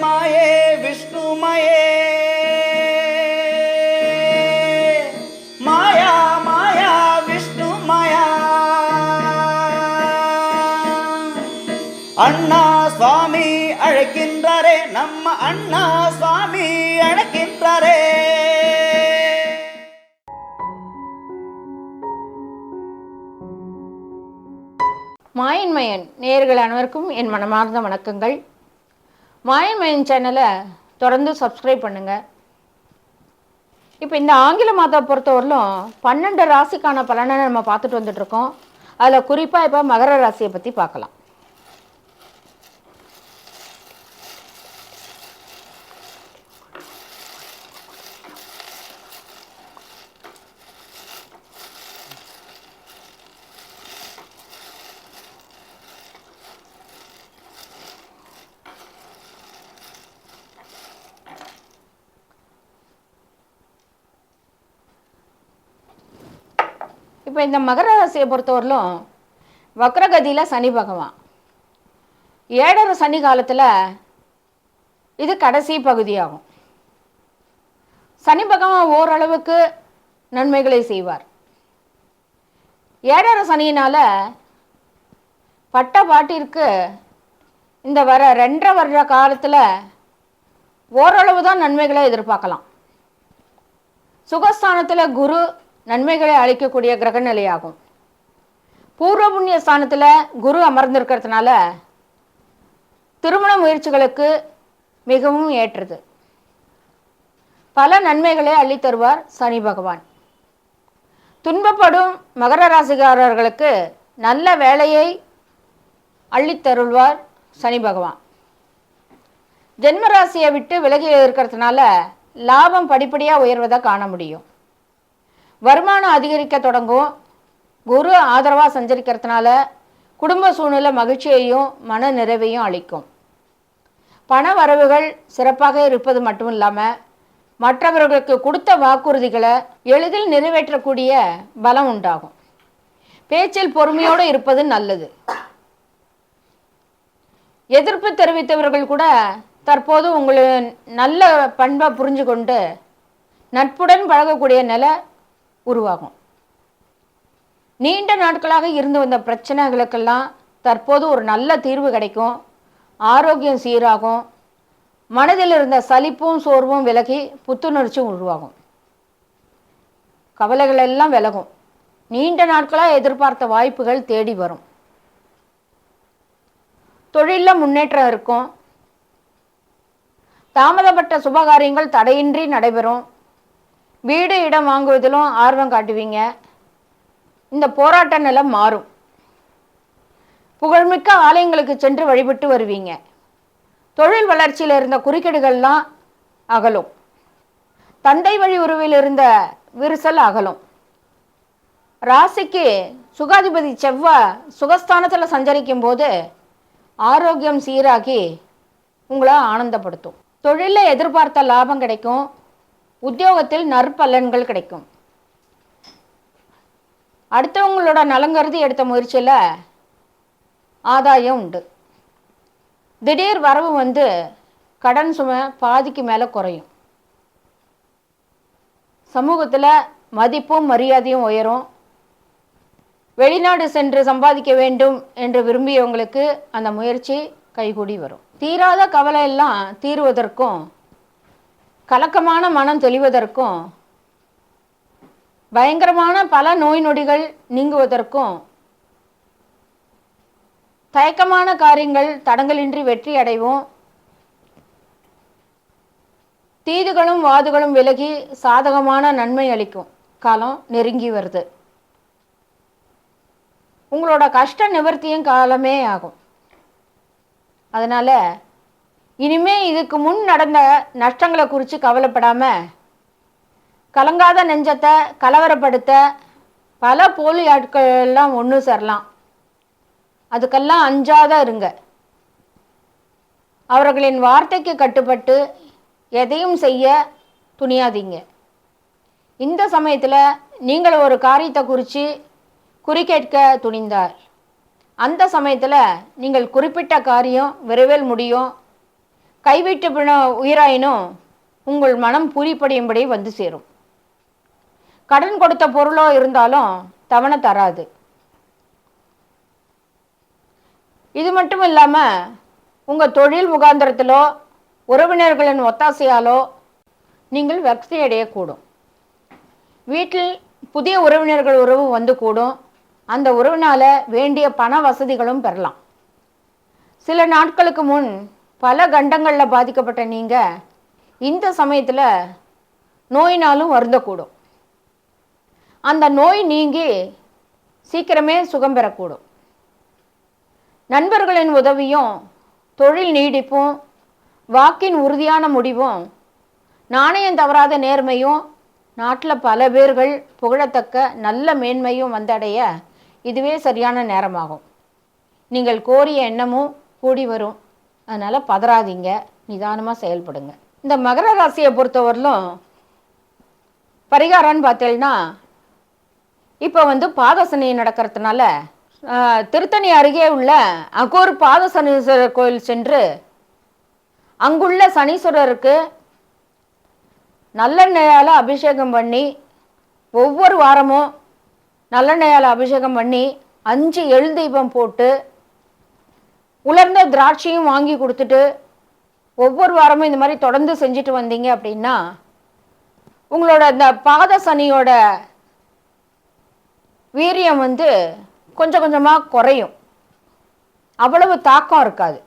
மாயே விஷ்ணுமயே மாயா மாயா விஷ்ணு மாயா. அண்ணா சுவாமி அழைக்கின்றாரே நம்ம அண்ணா சுவாமி அழைக்கின்றாரே. மாயன்மயன் நேர்கள் அனைவருக்கும் என் மனமார்ந்த வணக்கங்கள். மாயமயன் சேனலை தொடர்ந்து சப்ஸ்கிரைப் பண்ணுங்கள் இப்போ இந்த ஆங்கில மாதத்தை பொறுத்தவரையிலும் பன்னெண்டு ராசிக்கான பலனை நம்ம பார்த்துட்டு வந்துட்டு இருக்கோம். அதில் குறிப்பாக இப்போ மகர ராசியை பற்றி பார்க்கலாம். இப்போ இந்த மகர ராசியை பொறுத்தவரையிலும் வக்ரகதியில் சனி பகவான். ஏழரை சனி காலத்தில் இது கடைசி பகுதியாகும். சனி பகவான் ஓரளவுக்கு நன்மைகளை செய்வார். ஏழரை சனியினால பட்ட பாட்டிற்கு இந்த வர ரெண்டரை வருட காலத்தில் ஓரளவு தான் நன்மைகளை எதிர்பார்க்கலாம். சுகஸ்தானத்தில் குரு நன்மைகளை அளிக்கக்கூடிய கிரக நிலையாகும் பூர்வ புண்ணிய ஸ்தானத்தில் குரு அமர்ந்திருக்கிறதுனால திருமண முயற்சிகளுக்கு மிகவும் ஏற்றது. பல நன்மைகளை அள்ளித்தருவார் சனி பகவான். துன்பப்படும் மகர ராசிக்காரர்களுக்கு நல்ல வேலையை அள்ளித்தருள்வார் சனி பகவான். ஜென்மராசியை விட்டு விலகி இருக்கிறதுனால லாபம் படிப்படியாக உயர்வதை காண முடியும். வருமானம் அதிகரிக்க தொடங்கும். குரு ஆதரவாக சஞ்சரிக்கிறதுனால குடும்ப சூழ்நிலை மகிழ்ச்சியையும் மன நிறைவையும் அளிக்கும். பண வரவுகள் சிறப்பாக இருப்பது மட்டும் இல்லாமல் மற்றவர்களுக்கு கொடுத்த வாக்குறுதிகளை எளிதில் நிறைவேற்றக்கூடிய பலம் உண்டாகும். பேச்சில் பொறுமையோடு இருப்பது நல்லது. எதிர்ப்பு தெரிவித்தவர்கள் கூட தற்போது உங்களை நல்ல பண்பை புரிஞ்சு கொண்டு நட்புடன் பழகக்கூடிய நிலை உருவாகும். நீண்ட நாட்களாக இருந்து வந்த பிரச்சனைகளுக்கெல்லாம் தற்போது ஒரு நல்ல தீர்வு கிடைக்கும். ஆரோக்கியம் சீராகும். மனதில் இருந்த சலிப்பும் சோர்வும் விலகி புத்துணர்ச்சியும் உருவாகும். கவலைகள் எல்லாம் விலகும். நீண்ட நாட்களாக எதிர்பார்த்த வாய்ப்புகள் தேடி வரும். தொழிலில் முன்னேற்றம் இருக்கும். தாமதப்பட்ட சுபகாரியங்கள் தடையின்றி நடைபெறும். வீடு இடம் வாங்குவதிலும் ஆர்வம் காட்டுவீங்க. இந்த போராட்ட நிலம் மாறும். புகழ்மிக்க ஆலயங்களுக்கு சென்று வழிபட்டு வருவீங்க. தொழில் வளர்ச்சியில் இருந்த குறுக்கீடுகள்லாம் அகலும். தந்தை வழி உறவில் இருந்த விரிசல் அகலும். ராசிக்கு சுகாதிபதி செவ்வாய் சுகஸ்தானத்தில் சஞ்சரிக்கும் போது ஆரோக்கியம் சீராகி உங்களை ஆனந்தப்படுத்தும். தொழிலில் எதிர்பார்த்த லாபம் கிடைக்கும். உத்தியோகத்தில் நற்பலன்கள் கிடைக்கும். அடுத்தவங்களோட நலங்கருதி எடுத்த முயற்சியில் ஆதாயம் உண்டு. திடீர் வரவு வந்து கடன் சுமை பாதிக்கு மேலே குறையும். சமூகத்தில் மதிப்பும் மரியாதையும் உயரும். வெளிநாடு சென்று சம்பாதிக்க வேண்டும் என்று விரும்பியவங்களுக்கு அந்த முயற்சி கைகூடி வரும். தீராத கவலை எல்லாம் தீர்வதற்கும் கலக்கமான மனம் தெளிவதற்கும் பயங்கரமான பல நோய் நொடிகள் நீங்குவதற்கும் தயக்கமான காரியங்கள் தடங்கலின்றி வெற்றி அடைவோம். தீதுகளும் வாதுகளும் விலகி சாதகமான நன்மை அளிக்கும். காலம் நெருங்கி வருது. உங்களோட கஷ்ட நிவர்த்தியும் காலமே ஆகும். அதனால் இனிமே இதுக்கு முன் நடந்த நஷ்டங்களை குறித்து கவலைப்படாமல் கலங்காத நெஞ்சத்தை கலவரப்படுத்த பல போலி ஆட்கள்லாம் ஒன்று சேரலாம். அதுக்கெல்லாம் அஞ்சாத இருங்க. அவர்களின் வார்த்தைக்கு கட்டுப்பட்டு எதையும் செய்ய துணியாதீங்க. இந்த சமயத்தில் நீங்கள் ஒரு காரியத்தை குறித்து குறிக்கேட்க துணிந்தார். அந்த சமயத்தில் நீங்கள் குறிப்பிட்ட காரியம் விரைவில் முடியும். கைவிட்டு பிண உயிராயினும் உங்கள் மனம் பூரிப்படையும்படி வந்து சேரும். கடன் கொடுத்த பொருளோ இருந்தாலும் தவணை தராது. இது மட்டும் இல்லாமல் உங்கள் தொழில் முகாந்திரத்திலோ உறவினர்களின் ஒத்தாசையாலோ நீங்கள் வக்தி அடையக்கூடும். வீட்டில் புதிய உறவினர்கள் உறவு வந்து கூடும். அந்த உறவினால் வேண்டிய பண வசதிகளும் பெறலாம். சில நாட்களுக்கு முன் பல கண்டங்களில் பாதிக்கப்பட்ட நீங்கள் இந்த சமயத்தில் நோயினாலும் வருந்தக்கூடும். அந்த நோய் நீங்கி சீக்கிரமே சுகம் பெறக்கூடும். நண்பர்களின் உதவியும் தொழில் நீடிப்பும் வாக்கின் உறுதியான முடிவும் நாணயம் தவறாத நேர்மையும் நாட்டில் பல பேர்கள் புகழத்தக்க நல்ல மேன்மையும் வந்தடைய இதுவே சரியான நேரமாகும். நீங்கள் கோரிய எண்ணமும் கூடி வரும். அதனால் பதறாதீங்க நிதானமாக செயல்படுங்க. இந்த மகர ராசியை பொறுத்தவரையிலும் பரிகாரம்னு பார்த்தீங்கன்னா இப்போ வந்து பாதசனி நடக்கிறதுனால திருத்தணி அருகே உள்ள அகோர் பாதசனீஸ்வரர் கோயில் சென்று அங்குள்ள சனீஸ்வரருக்கு நல்லெண்ணெயால் அபிஷேகம் பண்ணி ஒவ்வொரு வாரமும் நல்லெண்ணெயால் அபிஷேகம் பண்ணி அஞ்சு எழுதீபம் போட்டு உலர்ந்த திராட்சையும் வாங்கி கொடுத்துட்டு ஒவ்வொரு வாரமும் இந்த மாதிரி தொடர்ந்து செஞ்சுட்டு வந்தீங்க அப்படின்னா உங்களோட இந்த பாத சனியோட வீரியம் வந்து கொஞ்சம் கொஞ்சமாக குறையும். அவ்வளவு தாக்கம் இருக்காது.